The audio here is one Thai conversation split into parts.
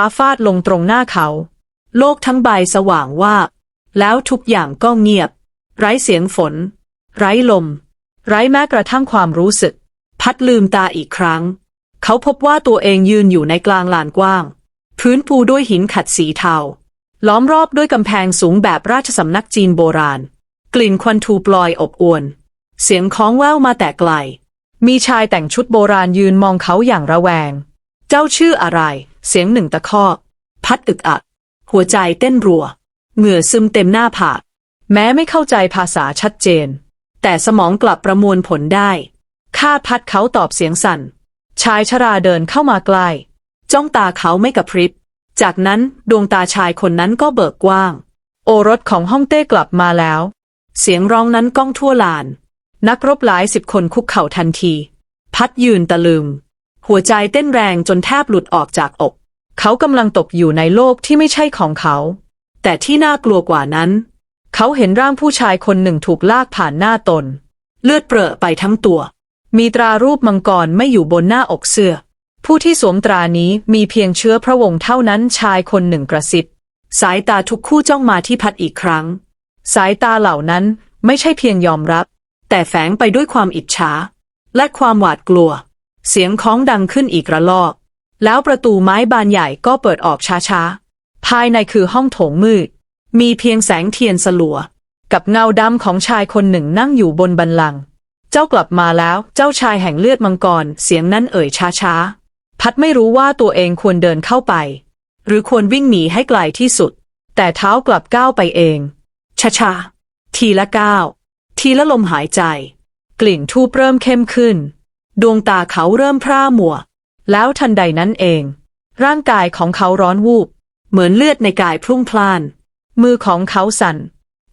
ฟ้าฟาดลงตรงหน้าเขา โลกทั้งใบสว่างว่า แล้วทุกอย่างก็เงียบ ไร้เสียงฝน ไร้ลม ไร้แม้กระทั่งความรู้สึก พัดลืมตาอีกครั้ง เขาพบว่าตัวเองยืนอยู่ในกลางลานกว้าง พื้นปูด้วยหินขัดสีเทา ล้อมรอบด้วยกำแพงสูงแบบราชสำนักจีนโบราณ กลิ่นควันทูปลอยอบอวน เสียงคล้องแววมาแต่ไกล มีชายแต่งชุดโบราณยืนมองเขาอย่างระแวง เจ้าชื่ออะไร เสียงหนึ่งตะคอกพัดอึกอัก หัวใจเต้นรัว เหงื่อซึมเต็มหน้าผาก แม้ไม่เข้าใจภาษาชัดเจน แต่สมองกลับประมวลผลได้คาดพัดเขาตอบเสียงสั่น ชายชราเดินเข้ามาใกล้ จ้องตาเขาไม่กระพริบ จากนั้นดวงตาชายคนนั้นก็เบิกกว้าง โอรสของฮ่องเต้กลับมาแล้ว เสียงร้องนั้นก้องทั่วลาน นักรบหลายสิบคนคุกเข่าทันที พัดยืนตะลึงหัวใจเต้นแรงจนแทบหลุดออกจากอก เขากำลังตกอยู่ในโลกที่ไม่ใช่ของเขา แต่ที่น่ากลัวกว่านั้น เขาเห็นร่างผู้ชายคนหนึ่งถูกลากผ่านหน้าตน เลือดเปรอะไปทั้งตัว มีตรารูปมังกรไม่อยู่บนหน้าอกเสื้อ ผู้ที่สวมตรานี้มีเพียงเชื้อพระวงศ์เท่านั้นชายคนหนึ่งกระซิบสายตาทุกคู่จ้องมาที่พัดอีกครั้ง สายตาเหล่านั้นไม่ใช่เพียงยอมรับ แต่แฝงไปด้วยความอิจฉาและความหวาดกลัว เสียงคล้องดังขึ้นอีกระลอก แล้วประตูไม้บานใหญ่ก็เปิดออกช้าๆ ภายในคือห้องโถงมืด มีเพียงแสงเทียนสลัว กับเงาดำของชายคนหนึ่งนั่งอยู่บนบันลัง เจ้ากลับมาแล้วเจ้าชายแห่งเลือดมังกรเสียงนั้นเอ่ยช้าๆ พัดไม่รู้ว่าตัวเองควรเดินเข้าไป หรือควรวิ่งหนีให้ไกลที่สุด แต่เท้ากลับก้าวไปเองช้าๆทีละก้าวทีละลมหายใจ กลิ่นทูบเริ่มเข้มขึ้น ดวงตาเขาเริ่มพร่ามัว แล้วทันใดนั้นเอง ร่างกายของเขาร้อนวูบ เหมือนเลือดในกายพลุ่งพล่าน มือของเขาสั่น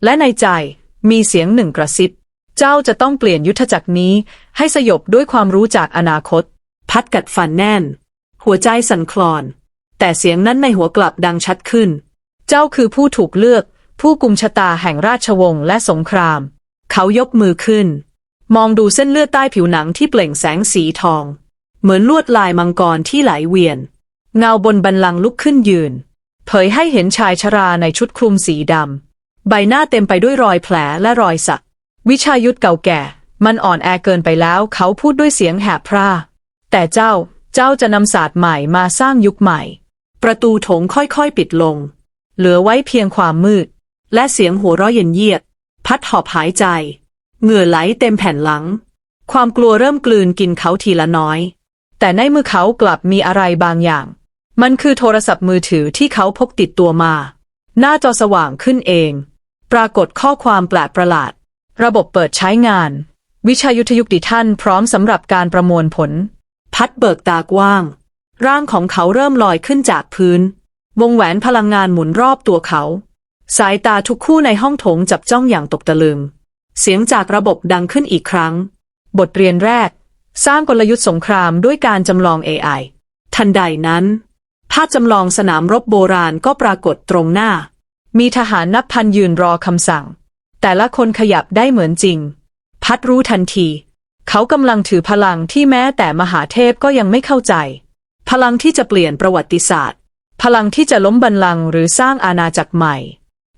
และในใจมีเสียงหนึ่งกระซิบ เจ้าจะต้องเปลี่ยนยุทธจักรนี้ ให้สยบด้วยความรู้จากอนาคต พัดกัดฟันแน่น หัวใจสั่นคลอน แต่เสียงนั้นในหัวกลับดังชัดขึ้น เจ้าคือผู้ถูกเลือก ผู้กุมชะตาแห่งราชวงศ์และสงคราม เขายกมือขึ้น มองดูเส้นเลือดใต้ผิวหนังที่เปล่งแสงสีทอง เหมือนลวดลายมังกรที่ไหลเวียน เงาบนบันลังลุกขึ้นยืน เผยให้เห็นชายชราในชุดคลุมสีดำ ใบหน้าเต็มไปด้วยรอยแผลและรอยสัก วิชายุทธเก่าแก่ มันอ่อนแอเกินไปแล้วเขาพูดด้วยเสียงแหบพร่า แต่เจ้า เจ้าจะนำศาสตร์ใหม่มาสร้างยุคใหม่ ประตูโถงค่อยๆปิดลง เหลือไว้เพียงความมืด และเสียงหัวเราะเย็นเยียด พัดหอบหายใจ เหงื่อไหลเต็มแผ่นหลัง ความกลัวเริ่มกลืนกินเขาทีละน้อย แต่ในมือเขากลับมีอะไรบางอย่าง มันคือโทรศัพท์มือถือที่เขาพกติดตัวมา หน้าจอสว่างขึ้นเอง ปรากฏข้อความแปลกประหลาด ระบบเปิดใช้งาน วิชายุทธยุคดิท่านพร้อมสำหรับการประมวลผล พัดเบิกตากว้าง ร่างของเขาเริ่มลอยขึ้นจากพื้น วงแหวนพลังงานหมุนรอบตัวเขา สายตาทุกคู่ในห้องโถงจับจ้องอย่างตกตะลึง เสียงจากระบบดังขึ้นอีกครั้ง บทเรียนแรก สร้างกลยุทธ์สงครามด้วยการจำลอง AI ทันใดนั้น ภาพจำลองสนามรบโบราณก็ปรากฏตรงหน้า มีทหารนับพันยืนรอคำสั่ง แต่ละคนขยับได้เหมือนจริง พัดรู้ทันที เขากำลังถือพลังที่แม้แต่มหาเทพก็ยังไม่เข้าใจ พลังที่จะเปลี่ยนประวัติศาสตร์ พลังที่จะล้มบัลลังก์หรือสร้างอาณาจักรใหม่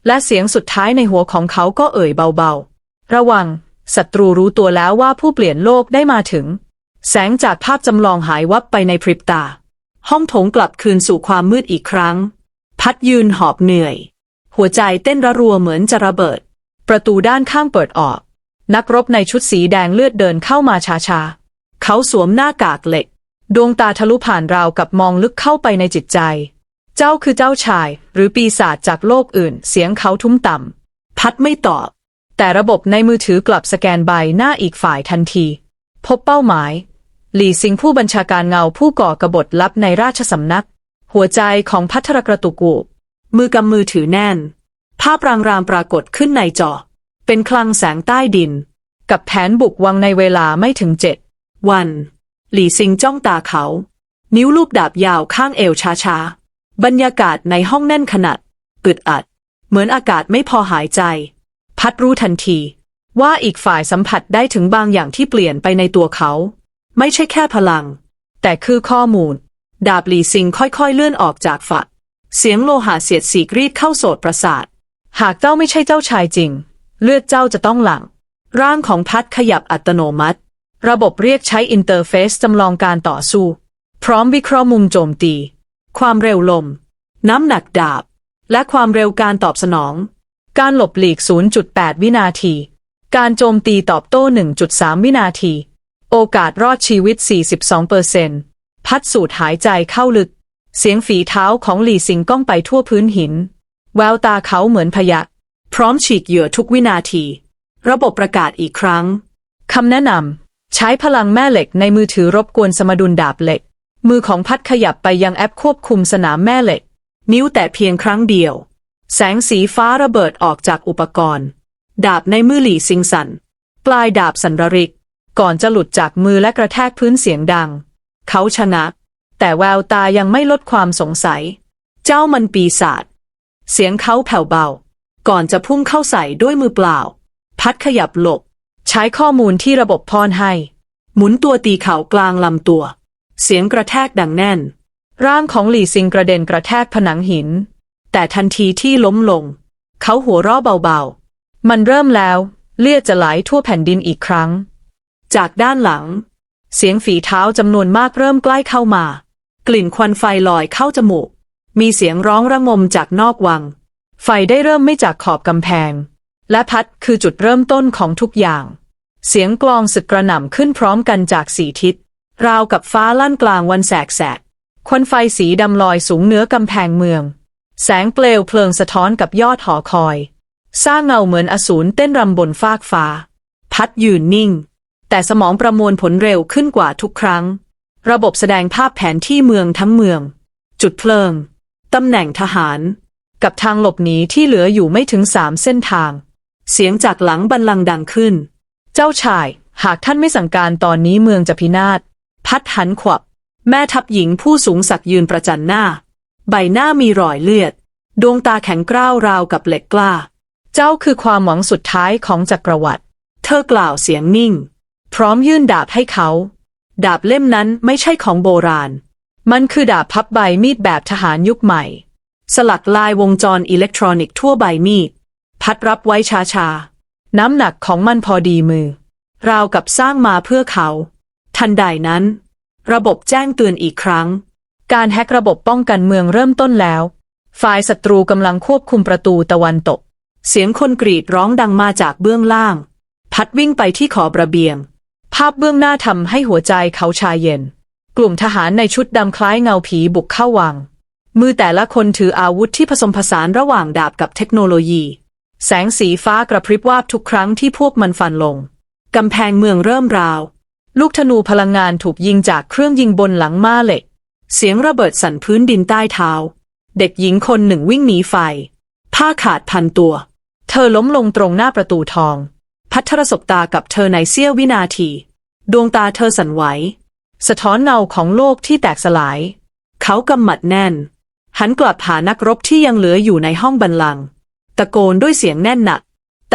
และเสียงสุดท้ายในหัวของเขาก็เอ่ยเบาๆ ระวังศัตรูรู้ตัวแล้วว่าผู้เปลี่ยนโลกได้มาถึง แสงจากภาพจำลองหายวับไปในพริบตา ห้องโถงกลับคืนสู่ความมืดอีกครั้ง พัดยืนหอบเหนื่อย หัวใจเต้นระรัวเหมือนจะระเบิด ประตูด้านข้างเปิดออก นักรบในชุดสีแดงเลือดเดินเข้ามาช้าๆ เขาสวมหน้ากากเหล็ก ดวงตาทะลุผ่านราวกับมองลึกเข้าไปในจิตใจ เจ้าคือเจ้าชาย หรือปีศาจจากโลกอื่น เสียงเขาทุ้มต่ำพัดไม่ตอบ แต่ระบบในมือถือกลับสแกนใบหน้าอีกฝ่ายทันที พบเป้าหมาย หลี่ซิงผู้บัญชาการเงาผู้ก่อกบฏลับในราชสำนัก หัวใจของพัทรกระตุกูมือกำมือถือแน่น ภาพรางๆปรากฏขึ้นในจอ เป็นคลังแสงใต้ดิน กับแผนบุกวังในเวลาไม่ถึงเจ็ดวัน หลี่ซิงจ้องตาเขา นิ้วลูกดาบยาวข้างเอวช้าๆ บรรยากาศในห้องแน่นขนาดอึดอัด เหมือนอากาศไม่พอหายใจ พัดรู้ทันที ว่าอีกฝ่ายสัมผัสได้ถึงบางอย่างที่เปลี่ยนไปในตัวเขา ไม่ใช่แค่พลัง แต่คือข้อมูล ดาบหลีซิงค่อยๆเลื่อนออกจากฝัก เสียงโลหะเสียดสีกรีดเข้าโสดประสาท หากเจ้าไม่ใช่เจ้าชายจริง เลือดเจ้าจะต้องหลั่งร่างของพัดขยับอัตโนมัติ ระบบเรียกใช้อินเตอร์เฟซจำลองการต่อสู้ พร้อมวิเคราะห์มุมโจมตี ความเร็วลม น้ำหนักดาบ และความเร็วการตอบสนอง การหลบหลีก 0.8 วินาที การโจมตีตอบโต้ 1.3 วินาที โอกาสรอดชีวิต 42%พัดสูดหายใจเข้าลึก เสียงฝีเท้าของหลี่ซิงก้องไปทั่วพื้นหิน แววตาเขาเหมือนพยัก พร้อมฉีกเหยื่อทุกวินาที ระบบประกาศอีกครั้งคำแนะนำใช้พลังแม่เหล็กในมือถือรบกวนสมดุลดาบเหล็ก มือของพัดขยับไปยังแอปควบคุมสนามแม่เหล็ก นิ้วแตะเพียงครั้งเดียว แสงสีฟ้าระเบิดออกจากอุปกรณ์ ดาบในมือหลี่ซิงสันปลายดาบสันระริก ก่อนจะหลุดจากมือและกระแทกพื้นเสียงดัง เขาชนะ แต่แววตายังไม่ลดความสงสัย เจ้ามันปีศาจเสียงเขาแผ่วเบา ก่อนจะพุ่งเข้าใส่ด้วยมือเปล่า พัดขยับหลบ ใช้ข้อมูลที่ระบบพรให้ หมุนตัวตีเข่ากลางลำตัว เสียงกระแทกดังแน่น ร่างของหลี่ซิงกระเด็นกระแทกผนังหิน แต่ทันทีที่ล้มลง เขาหัวเราะเบาๆ มันเริ่มแล้ว เลือดจะไหลทั่วแผ่นดินอีกครั้ง จากด้านหลัง เสียงฝีเท้าจำนวนมากเริ่มใกล้เข้ามา กลิ่นควันไฟลอยเข้าจมูก มีเสียงร้องระงมจากนอกวัง ไฟได้เริ่มไม่จากขอบกำแพง และพัดคือจุดเริ่มต้นของทุกอย่าง เสียงกลองสึกกระหน่ำขึ้นพร้อมกันจากสี่ทิศ ราวกับฟ้าลั่นกลางวันแสกแสกควันไฟสีดำลอยสูงเหนือกำแพงเมือง แสงเปลวเพลิงสะท้อนกับยอดหอคอย สร้างเงาเหมือนอสูรเต้นรำบนฟากฟ้า พัดยืนนิ่ง แต่สมองประมวลผลเร็วขึ้นกว่าทุกครั้ง ระบบแสดงภาพแผนที่เมืองทั้งเมือง จุดเพลิง ตำแหน่งทหาร กับทางหลบหนีที่เหลืออยู่ไม่ถึงสามเส้นทาง เสียงจากหลังบันลังดังขึ้น เจ้าชาย หากท่านไม่สั่งการตอนนี้เมืองจะพินาศ พัดหันขวับ แม่ทัพหญิงผู้สูงศักดิ์ยืนประจันหน้า ใบหน้ามีรอยเลือด ดวงตาแข็งกร้าวราวกับเหล็กกล้า เจ้าคือความหวังสุดท้ายของจักรวรรดิ เธอกล่าวเสียงนิ่ง พร้อมยื่นดาบให้เขา ดาบเล่มนั้นไม่ใช่ของโบราณ มันคือดาบพับใบมีดแบบทหารยุคใหม่ สลักลายวงจรอิเล็กทรอนิกส์ทั่วใบมีด พัดรับไว้ช้าๆ น้ำหนักของมันพอดีมือ ราวกับสร้างมาเพื่อเขา ทันใดนั้น ระบบแจ้งเตือนอีกครั้ง การแฮกระบบป้องกันเมืองเริ่มต้นแล้ว ฝ่ายศัตรูกำลังควบคุมประตูตะวันตก เสียงคนกรีดร้องดังมาจากเบื้องล่าง พัดวิ่งไปที่ขอบระเบียง ภาพเบื้องหน้าทำให้หัวใจเขาชาเย็น กลุ่มทหารในชุดดำคล้ายเงาผีบุกเข้าวัง มือแต่ละคนถืออาวุธที่ผสมผสานระหว่างดาบกับเทคโนโลยี แสงสีฟ้ากระพริบวาบทุกครั้งที่พวกมันฟันลง กำแพงเมืองเริ่มราว ลูกธนูพลังงานถูกยิงจากเครื่องยิงบนหลังม้าเหล็ก เสียงระเบิดสั่นพื้นดินใต้เท้า เด็กหญิงคนหนึ่งวิ่งหนีไฟ ผ้าขาดพันตัว เธอล้มลงตรงหน้าประตูทอง พัทรสบตากับเธอในเสี้ยววินาที ดวงตาเธอสั่นไหว สะท้อนเงาของโลกที่แตกสลาย เขากำหมัดแน่น หันกลับหานักรบที่ยังเหลืออยู่ในห้องบันลัง ตะโกนด้วยเสียงแน่นหนัก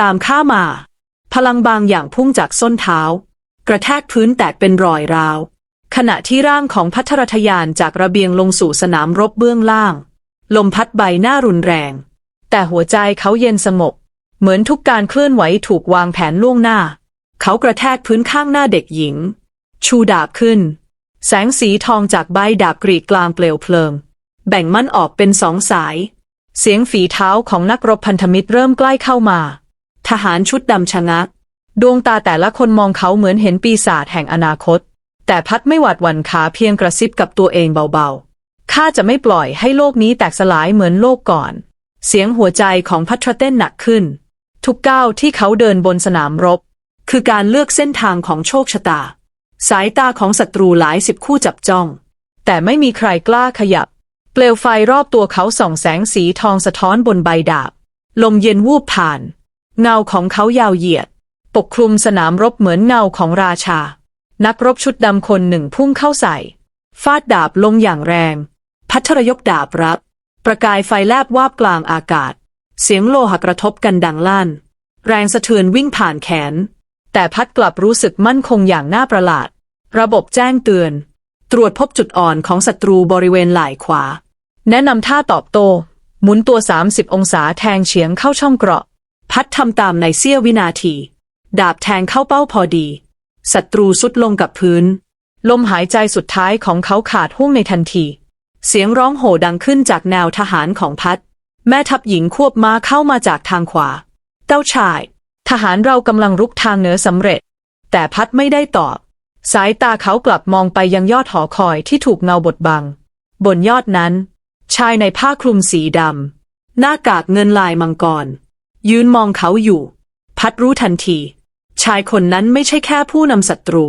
ตามข้ามา พลังบางอย่างพุ่งจากส้นเท้า กระแทกพื้นแตกเป็นรอยราว ขณะที่ร่างของพัทรทยานจากระเบียงลงสู่สนามรบเบื้องล่าง ลมพัดใบหน้ารุนแรง แต่หัวใจเขาเย็นสงบ เหมือนทุกการเคลื่อนไหวถูกวางแผนล่วงหน้า เขากระแทกพื้นข้างหน้าเด็กหญิง ชูดาบขึ้น แสงสีทองจากใบดาบกรีดกลางเปลวเพลิง แบ่งมันออกเป็นสองสาย เสียงฝีเท้าของนักรบพันธมิตรเริ่มใกล้เข้ามา ทหารชุดดำชะงัก ดวงตาแต่ละคนมองเขาเหมือนเห็นปีศาจแห่งอนาคต แต่พัดไม่หวัดหวั่นขาเพียงกระซิบกับตัวเองเบาๆ ข้าจะไม่ปล่อยให้โลกนี้แตกสลายเหมือนโลกก่อน เสียงหัวใจของพัทรเต้นหนักขึ้น ทุกก้าวที่เขาเดินบนสนามรบ คือการเลือกเส้นทางของโชคชะตา สายตาของศัตรูหลายสิบคู่จับจ้อง แต่ไม่มีใครกล้าขยับ เปลวไฟรอบตัวเขาส่องแสงสีทองสะท้อนบนใบดาบ ลมเย็นวูบผ่าน เงาของเขายาวเหยียด ปกคลุมสนามรบเหมือนเงาของราชา นักรบชุดดำคนหนึ่งพุ่งเข้าใส่ ฟาดดาบลงอย่างแรง พัทรยกดาบรับ ประกายไฟแลบวาบกลางอากาศ เสียงโลหะกระทบกันดังลั่น แรงสะเทือนวิ่งผ่านแขน แต่พัดกลับรู้สึกมั่นคงอย่างน่าประหลาด ระบบแจ้งเตือน ตรวจพบจุดอ่อนของศัตรูบริเวณไหล่ขวา แนะนำท่าตอบโต้หมุนตัว 30 องศาแทงเฉียงเข้าช่องเกราะ พัดทำตามในเสี้ยววินาที ดาบแทงเข้าเป้าพอดีศัตรูสุดลงกับพื้น ลมหายใจสุดท้ายของเขาขาดห่วงในทันที เสียงร้องโห่ดังขึ้นจากแนวทหารของพัด แม่ทัพหญิงควบม้าเข้ามาจากทางขวา เต้าชาย ทหารเรากำลังรุกทางเหนือสำเร็จ แต่พัดไม่ได้ตอบ สายตาเขากลับมองไปยังยอดหอคอยที่ถูกเงาบดบัง บนยอดนั้น ชายในผ้าคลุมสีดำหน้ากากเงินลายมังกร ยืนมองเขาอยู่ พัดรู้ทันที ชายคนนั้นไม่ใช่แค่ผู้นำศัตรู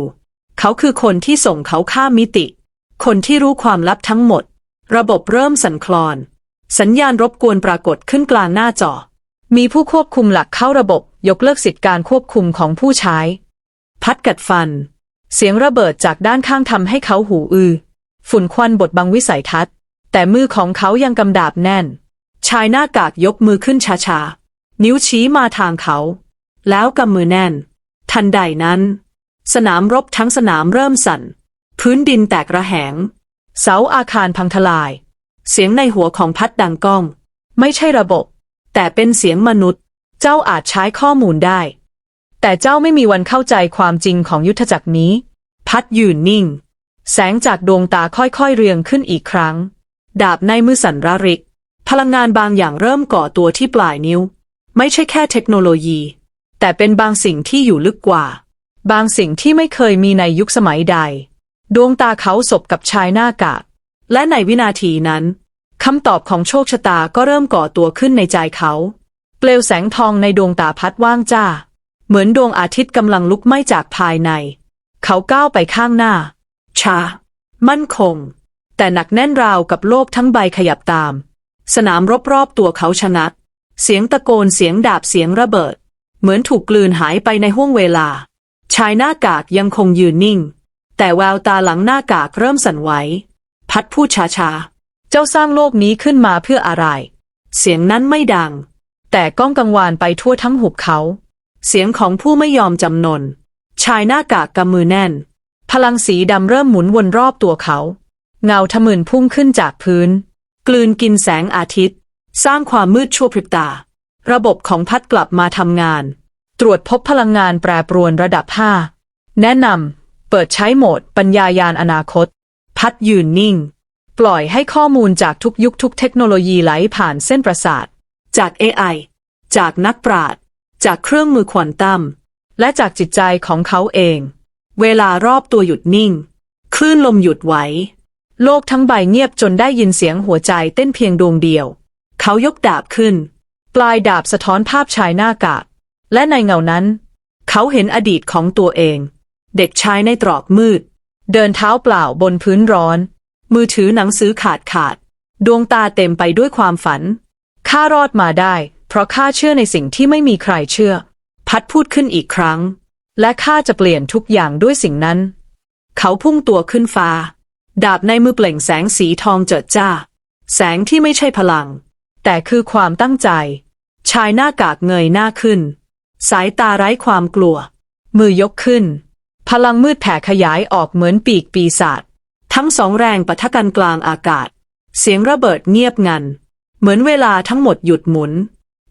เขาคือคนที่ส่งเขาข้ามมิติ คนที่รู้ความลับทั้งหมด ระบบเริ่มสั่นคลอน สัญญาณรบกวนปรากฏขึ้นกลางหน้าจอ มีผู้ควบคุมหลักเข้าระบบ ยกเลิกสิทธิการควบคุมของผู้ใช้ พัดกัดฟัน เสียงระเบิดจากด้านข้างทำให้เขาหูอือ ฝุ่นควันบดบังวิสัยทัศน์ แต่มือของเขายังกำดาบแน่น ชายหน้ากากยกมือขึ้นช้าๆ นิ้วชี้มาทางเขา แล้วกำมือแน่น ทันใดนั้น สนามรบทั้งสนามเริ่มสั่น พื้นดินแตกระแหง เสาอาคารพังทลาย เสียงในหัวของพัดดังก้อง ไม่ใช่ระบบ แต่เป็นเสียงมนุษย์ เจ้าอาจใช้ข้อมูลได้ แต่เจ้าไม่มีวันเข้าใจความจริงของยุทธจักรนี้ พัดยืนนิ่ง แสงจากดวงตาค่อยๆเรียงขึ้นอีกครั้ง ดาบในมือสันระริก พลังงานบางอย่างเริ่มก่อตัวที่ปลายนิ้ว ไม่ใช่แค่เทคโนโลยี แต่เป็นบางสิ่งที่อยู่ลึกกว่า บางสิ่งที่ไม่เคยมีในยุคสมัยใด ดวงตาเขาสบกับชายหน้ากาก และในวินาทีนั้นคำตอบของโชคชะตาก็เริ่มก่อตัวขึ้นในใจเขา เปลวแสงทองในดวงตาพัดว่างจ้า เหมือนดวงอาทิตย์กำลังลุกไหม้จากภายใน เขาก้าวไปข้างหน้าช้ามั่นคง แต่หนักแน่นราวกับโลกทั้งใบขยับตาม สนามรอบๆตัวเขาชะงักเสียงตะโกนเสียงดาบเสียงระเบิด เหมือนถูกกลืนหายไปในห้วงเวลา ชายหน้ากากยังคงยืนนิ่ง แต่แววตาหลังหน้ากากเริ่มสั่นไหว พัดพูดช้าๆ เจ้าสร้างโลกนี้ขึ้นมาเพื่ออะไร เสียงนั้นไม่ดัง แต่ก้องกังวานไปทั่วทั้งหุบเขา เสียงของผู้ไม่ยอมจำนน ชายหน้ากากกำมือแน่น พลังสีดำเริ่มหมุนวนรอบตัวเขา เงาทะมึนพุ่งขึ้นจากพื้น กลืนกินแสงอาทิตย์ สร้างความมืดชั่วพริบตา ระบบของพัดกลับมาทำงาน ตรวจพบพลังงานแปรปรวนระดับ5แนะนำเปิดใช้โหมดปัญญายานอนาคต พัดยืนนิ่ง ปล่อยให้ข้อมูลจากทุกยุคทุกเทคโนโลยีไหลผ่านเส้นประสาท จาก AI จากนักปราชญ์จากเครื่องมือควอนตัม และจากจิตใจของเขาเอง เวลารอบตัวหยุดนิ่ง คลื่นลมหยุดไหว โลกทั้งใบเงียบจนได้ยินเสียงหัวใจเต้นเพียงดวงเดียว เขายกดาบขึ้น ปลายดาบสะท้อนภาพชายหน้ากาก และในเงานั้น เขาเห็นอดีตของตัวเอง เด็กชายในตรอกมืด เดินเท้าเปล่าบนพื้นร้อน มือถือหนังสือขาดขาด ดวงตาเต็มไปด้วยความฝัน ข้ารอดมาได้ เพราะข้าเชื่อในสิ่งที่ไม่มีใครเชื่อ พัดพูดขึ้นอีกครั้ง และข้าจะเปลี่ยนทุกอย่างด้วยสิ่งนั้น เขาพุ่งตัวขึ้นฟ้า ดาบในมือเปล่งแสงสีทองเจิดจ้า แสงที่ไม่ใช่พลัง แต่คือความตั้งใจ ชายหน้ากากเงยหน้าขึ้น สายตาไร้ความกลัว มือยกขึ้น พลังมืดแผ่ขยายออกเหมือนปีกปีศาจทั้งสองแรงปะทะกันกลางอากาศ เสียงระเบิดเงียบงัน เหมือนเวลาทั้งหมดหยุดหมุน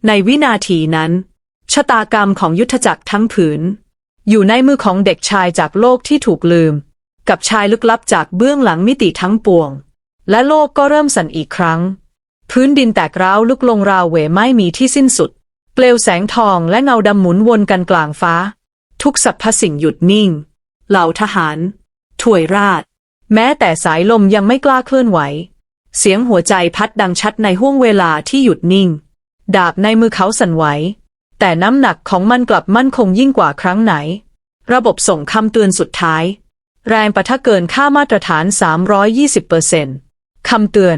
ในวินาทีนั้น ชะตากรรมของยุทธจักรทั้งผืน อยู่ในมือของเด็กชายจากโลกที่ถูกลืม กับชายลึกลับจากเบื้องหลังมิติทั้งปวง และโลกก็เริ่มสั่นอีกครั้ง พื้นดินแตกร้าวลุกลงราวเหวไม่มีที่สิ้นสุด เปลวแสงทองและเงาดำหมุนวนกันกลางฟ้า ทุกสรรพสิ่งหยุดนิ่ง เหล่าทหาร ถวยราช แม้แต่สายลมยังไม่กล้าเคลื่อนไหว เสียงหัวใจพัดดังชัดในห้วงเวลาที่หยุดนิ่ง ดาบในมือเขาสั่นไหว แต่น้ำหนักของมันกลับมั่นคงยิ่งกว่าครั้งไหน ระบบส่งคำเตือนสุดท้าย แรงปะทะเกินค่ามาตรฐาน 320%คำเตือน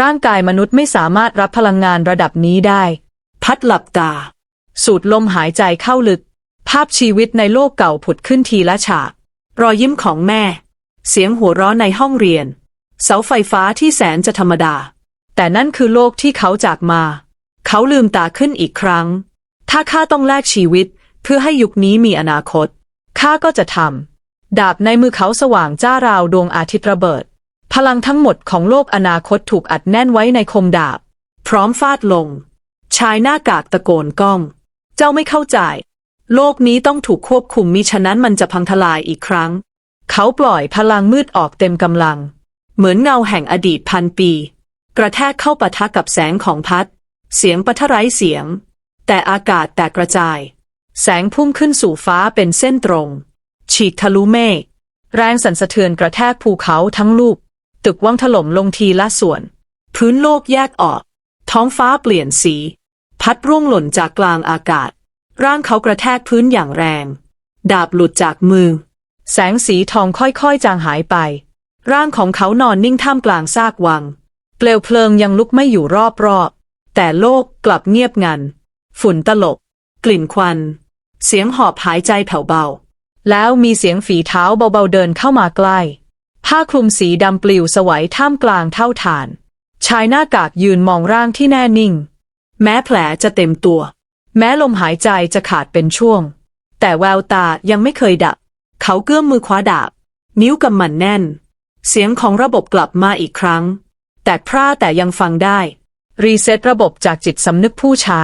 ร่างกายมนุษย์ไม่สามารถรับพลังงานระดับนี้ได้ พัดหลับตา สูดลมหายใจเข้าลึก ภาพชีวิตในโลกเก่าผุดขึ้นทีละฉาก รอยยิ้มของแม่ เสียงหัวเราะในห้องเรียน เสาไฟฟ้าที่แสนจะธรรมดา แต่นั่นคือโลกที่เขาจากมา เขาลืมตาขึ้นอีกครั้ง ถ้าข้าต้องแลกชีวิต เพื่อให้ยุคนี้มีอนาคต ข้าก็จะทำ ดาบในมือเขาสว่างจ้าราวดวงอาทิตย์ระเบิด พลังทั้งหมดของโลกอนาคตถูกอัดแน่นไว้ในคมดาบ พร้อมฟาดลง ชายหน้ากากตะโกนก้อง เจ้าไม่เข้าใจ โลกนี้ต้องถูกควบคุมมิฉะนั้นมันจะพังทลายอีกครั้ง เขาปล่อยพลังมืดออกเต็มกำลัง เหมือนเงาแห่งอดีตพันปี กระแทกเข้าปะทะกับแสงของพัด เสียงปะทะไร้เสียง แต่อากาศแตกกระจาย แสงพุ่งขึ้นสู่ฟ้าเป็นเส้นตรง ฉีกทะลุเมฆแรงสั่นสะเทือนกระแทกภูเขาทั้งลูก ตึกวังถล่มลงทีละส่วน พื้นโลกแยกออก ท้องฟ้าเปลี่ยนสี พัดร่วงหล่นจากกลางอากาศ ร่างเขากระแทกพื้นอย่างแรง ดาบหลุดจากมือ แสงสีทองค่อยๆ จางหายไป ร่างของเขานอนนิ่งท่ามกลางซากวัง เปลวเพลิงยังลุกไม่อยู่รอบๆ แต่โลกกลับเงียบงัน ฝุ่นตลบ กลิ่นควัน เสียงหอบหายใจแผ่วเบา แล้วมีเสียงฝีเท้าเบาๆเดินเข้ามาใกล้ ผ้าคลุมสีดำปลิวสวัยท่ามกลางเท่าฐาน ชายหน้ากากยืนมองร่างที่แน่นิ่ง แม้แผลจะเต็มตัว แม้ลมหายใจจะขาดเป็นช่วง แต่แววตายังไม่เคยดับ เขาเกื้อมมือคว้าดาบ นิ้วกำมันแน่น เสียงของระบบกลับมาอีกครั้ง แตกพร่าแต่ยังฟังได้ รีเซ็ตระบบจากจิตสำนึกผู้ใช้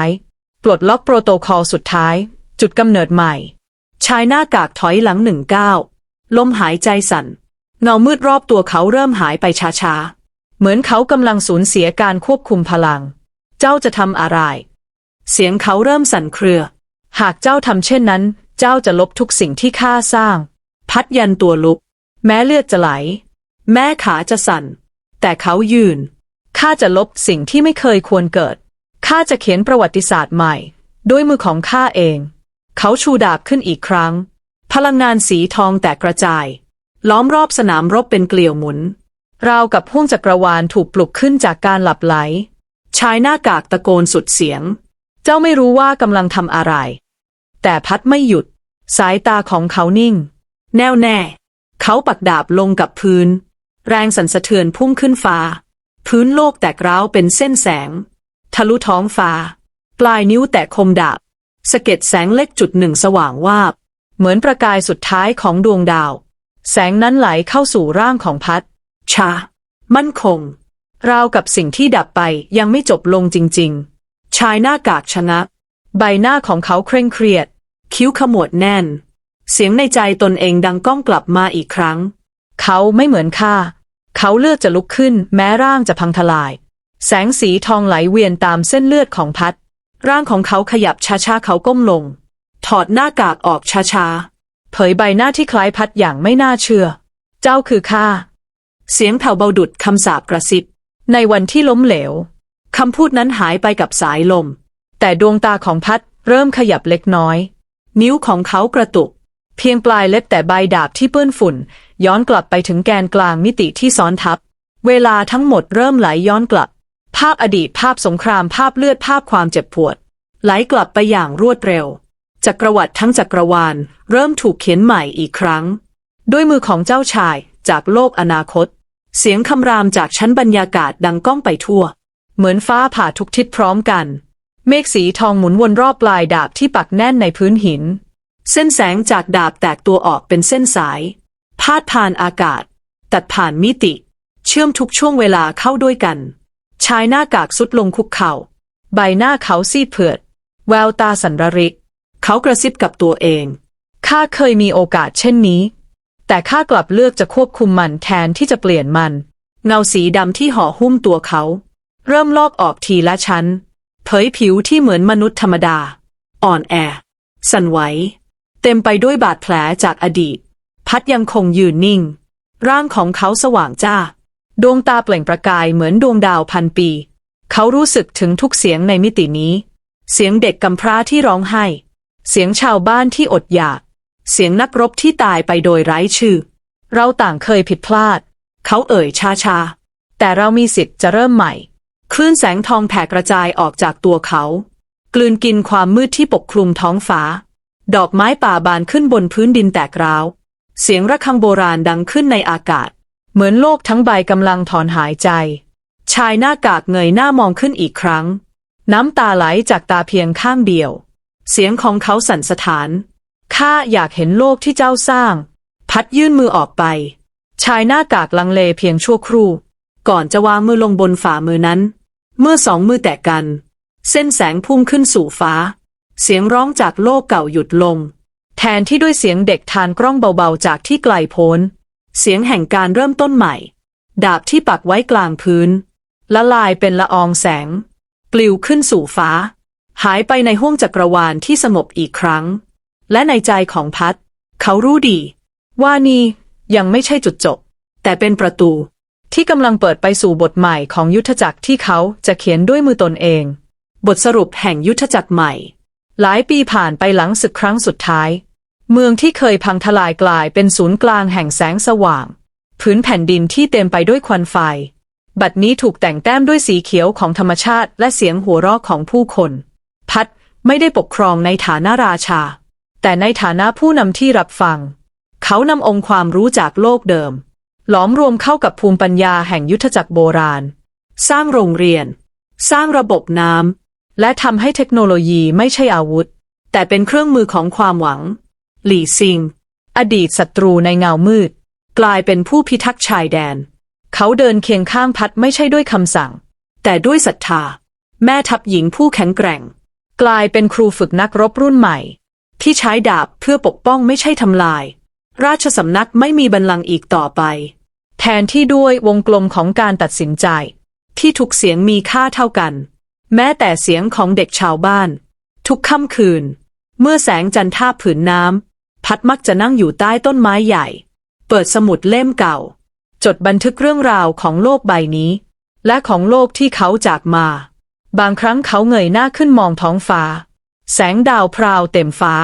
ปลดล็อกโปรโตคอลสุดท้าย จุดกำเนิดใหม่ชายหน้ากากถอยหลังหนึ่งก้าวลมหายใจสั่น เงามืดรอบตัวเขาเริ่มหายไปช้าๆ เหมือนเขากำลังสูญเสียการควบคุมพลัง เจ้าจะทำอะไร เสียงเขาเริ่มสั่นเครือ หากเจ้าทำเช่นนั้น เจ้าจะลบทุกสิ่งที่ข้าสร้าง พัดยันตัวลุก แม้เลือดจะไหล แม้ขาจะสั่น แต่เขายืน ข้าจะลบสิ่งที่ไม่เคยควรเกิด ข้าจะเขียนประวัติศาสตร์ใหม่ ด้วยมือของข้าเอง เขาชูดาบขึ้นอีกครั้ง พลังงานสีทองแตกกระจาย ล้อมรอบสนามรบเป็นเกลียวหมุน ราวกับห้วงจักรวาลถูกปลุกขึ้นจากการหลับไหล ชายหน้ากากตะโกนสุดเสียง เจ้าไม่รู้ว่ากำลังทำอะไร แต่พัดไม่หยุด สายตาของเขานิ่ง แน่วแน่ เขาปักดาบลงกับพื้น แรงสั่นสะเทือนพุ่งขึ้นฟ้า พื้นโลกแตกร้าวเป็นเส้นแสง ทะลุท้องฟ้า ปลายนิ้วแตะคมดาบสะเก็ดแสงเล็กจุดหนึ่งสว่างวาบ เหมือนประกายสุดท้ายของดวงดาว แสงนั้นไหลเข้าสู่ร่างของพัดชา มั่นคง ราวกับสิ่งที่ดับไปยังไม่จบลงจริง ๆ ชายหน้ากากชะงัก ใบหน้าของเขาเคร่งเครียด คิ้วขมวดแน่น เสียงในใจตนเองดังก้องกลับมาอีกครั้ง เขาไม่เหมือนข้า เขาเลือกจะลุกขึ้นแม้ร่างจะพังทลาย แสงสีทองไหลเวียนตามเส้นเลือดของพัด ร่างของเขาขยับช้าๆเขาก้มลง ถอดหน้ากากออกช้าๆ เผยใบหน้าที่คล้ายพัดอย่างไม่น่าเชื่อ เจ้าคือข้า เสียงแผ่วเบาดุดคำสาปกระซิบ ในวันที่ล้มเหลว คำพูดนั้นหายไปกับสายลม แต่ดวงตาของพัดเริ่มขยับเล็กน้อย นิ้วของเขากระตุก เพียงปลายเล็บแต่ใบดาบที่เปื้อนฝุ่น ย้อนกลับไปถึงแกนกลางมิติที่ซ้อนทับ เวลาทั้งหมดเริ่มไหลย้อนกลับ ภาพอดีตภาพสงครามภาพเลือดภาพความเจ็บปวด ไหลกลับไปอย่างรวดเร็ว จักรวรรดิทั้งจักรวาล เริ่มถูกเขียนใหม่อีกครั้ง ด้วยมือของเจ้าชายจากโลกอนาคต เสียงคำรามจากชั้นบรรยากาศดังก้องไปทั่ว เหมือนฟ้าผ่าทุกทิศพร้อมกัน เมฆสีทองหมุนวนรอบปลายดาบที่ปักแน่นในพื้นหิน เส้นแสงจากดาบแตกตัวออกเป็นเส้นสาย พาดผ่านอากาศ ตัดผ่านมิติ เชื่อมทุกช่วงเวลาเข้าด้วยกัน ชายหน้ากากสุดลงคุกเข่า ใบหน้าเขาซีดเผือด แววตาสันระริก เขากระซิบกับตัวเองข้าเคยมีโอกาสเช่นนี้ แต่ข้ากลับเลือกจะควบคุมมันแทนที่จะเปลี่ยนมัน เงาสีดำที่ห่อหุ้มตัวเขา เริ่มลอกออกทีละชั้น เผยผิวที่เหมือนมนุษย์ธรรมดา อ่อนแอ สั่นไหว เต็มไปด้วยบาดแผลจากอดีต พัดยังคงยืนนิ่ง ร่างของเขาสว่างจ้า ดวงตาเปล่งประกายเหมือนดวงดาวพันปี เขารู้สึกถึงทุกเสียงในมิตินี้ เสียงเด็กกำพร้าที่ร้องไห้ เสียงชาวบ้านที่อดอยาก เสียงนักรบที่ตายไปโดยไร้ชื่อ เราต่างเคยผิดพลาด เขาเอ่ยช้าๆ แต่เรามีสิทธิ์จะเริ่มใหม่ คลื่นแสงทองแผ่กระจายออกจากตัวเขา กลืนกินความมืดที่ปกคลุมท้องฟ้า ดอกไม้ป่าบานขึ้นบนพื้นดินแตกร้าว เสียงระฆังโบราณดังขึ้นในอากาศ เหมือนโลกทั้งใบกำลังถอนหายใจ ชายหน้ากากเงยหน้ามองขึ้นอีกครั้ง น้ำตาไหลจากตาเพียงข้างเดียว เสียงของเขาสั่นสะท้านข้าอยากเห็นโลกที่เจ้าสร้างพพัดยื่นมือออกไป ชายหน้ากากลังเลเพียงชั่วครู่ ก่อนจะวางมือลงบนฝ่ามือนั้น เมื่อสองมือแตะกัน เส้นแสงพุ่งขึ้นสู่ฟ้า เสียงร้องจากโลกเก่าหยุดลง แทนที่ด้วยเสียงเด็กทานกล้องเบาๆจากที่ไกลโพ้น เสียงแห่งการเริ่มต้นใหม่ ดาบที่ปักไว้กลางพื้น ละลายเป็นละอองแสง ปลิวขึ้นสู่ฟ้า หายไปในห้วงจักรวาลที่สงบอีกครั้ง และในใจของพัด เขารู้ดี ว่านี่ยังไม่ใช่จุดจบ แต่เป็นประตู ที่กำลังเปิดไปสู่บทใหม่ของยุทธจักรที่เขาจะเขียนด้วยมือตนเอง บทสรุปแห่งยุทธจักรใหม่ หลายปีผ่านไปหลังศึกครั้งสุดท้าย เมืองที่เคยพังทลายกลายเป็นศูนย์กลางแห่งแสงสว่าง พื้นแผ่นดินที่เต็มไปด้วยควันไฟ บัดนี้ถูกแต่งแต้มด้วยสีเขียวของธรรมชาติ และเสียงหัวเราะของผู้คน พัดไม่ได้ปกครองในฐานะราชา แต่ในฐานะผู้นำที่รับฟัง เขานำองค์ความรู้จากโลกเดิม หลอมรวมเข้ากับภูมิปัญญาแห่งยุทธจักรโบราณ สร้างโรงเรียน สร้างระบบน้ำ และทำให้เทคโนโลยีไม่ใช่อาวุธ แต่เป็นเครื่องมือของความหวัง หลี่ซิง อดีตศัตรูในเงามืด กลายเป็นผู้พิทักษ์ชายแดน เขาเดินเคียงข้างพัดไม่ใช่ด้วยคำสั่ง แต่ด้วยศรัทธา แม่ทัพหญิงผู้แข็งแกร่ง กลายเป็นครูฝึกนักรบรุ่นใหม่ ที่ใช้ดาบเพื่อปกป้องไม่ใช่ทำลาย ราชสำนักไม่มีบัลลังก์อีกต่อไป แทนที่ด้วยวงกลมของการตัดสินใจ ที่ทุกเสียงมีค่าเท่ากัน แม้แต่เสียงของเด็กชาวบ้าน ทุกค่ำคืน เมื่อแสงจันทราผืนน้ำพัดมักจะนั่งอยู่ใต้ต้นไม้ใหญ่ เปิดสมุดเล่มเก่า จดบันทึกเรื่องราวของโลกใบนี้ และของโลกที่เขาจากมา บางครั้งเขาเงยหน้าขึ้นมองท้องฟ้า แสงดาวพราวเต็มฟ้า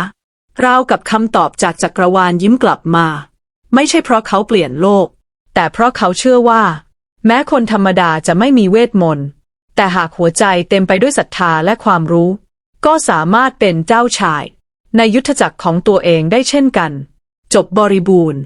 ราวกับคำตอบจากจักรวาลยิ้มกลับมา ไม่ใช่เพราะเขาเปลี่ยนโลก แต่เพราะเขาเชื่อว่า แม้คนธรรมดาจะไม่มีเวทมนต์ แต่หากหัวใจเต็มไปด้วยศรัทธาและความรู้ ก็สามารถเป็นเจ้าชาย ในยุทธจักรของตัวเองได้เช่นกัน จบบริบูรณ์